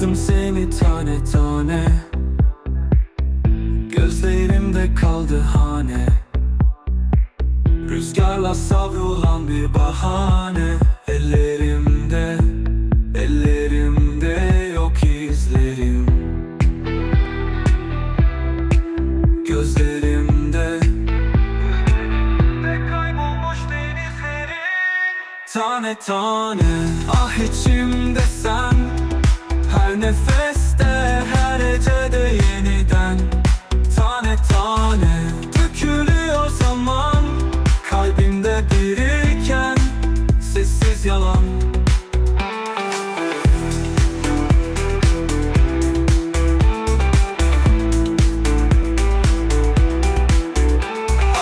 Yazdım seni tane tane. Gözlerimde kaldı hane. Rüzgarla savrulan bir bahane. Ellerimde, ellerimde yok izlerim. Gözlerimde. Gözlerimde kaybolmuş denizlerin. Tane tane. Ah içimde sen nefeste her ecede yeniden Tane tane dökülüyor zaman. Kalbimde biriken sessiz yalan.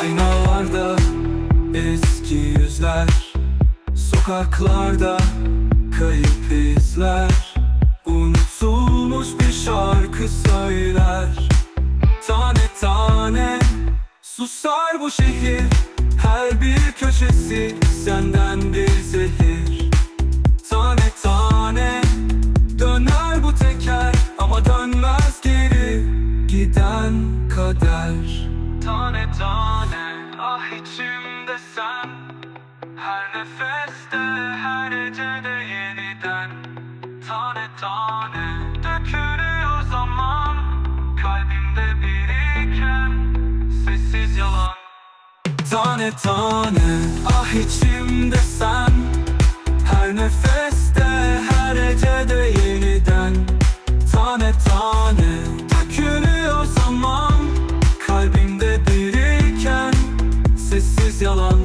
Aynalarda eski yüzler Sokaklarda kayıp izler söyler. Tane tane susar bu şehir. Her bir köşesi senden bir zehir. Tane tane döner bu teker Ama dönmez geri. Giden kader. Tane tane ah içimde sen. Her nefeste her ecede yeniden. Tane tane tane. Ah içimde sen. Her nefeste her ecede yeniden. Tane tane Dökülüyor zaman. Kalbimde biriken Sessiz yalan.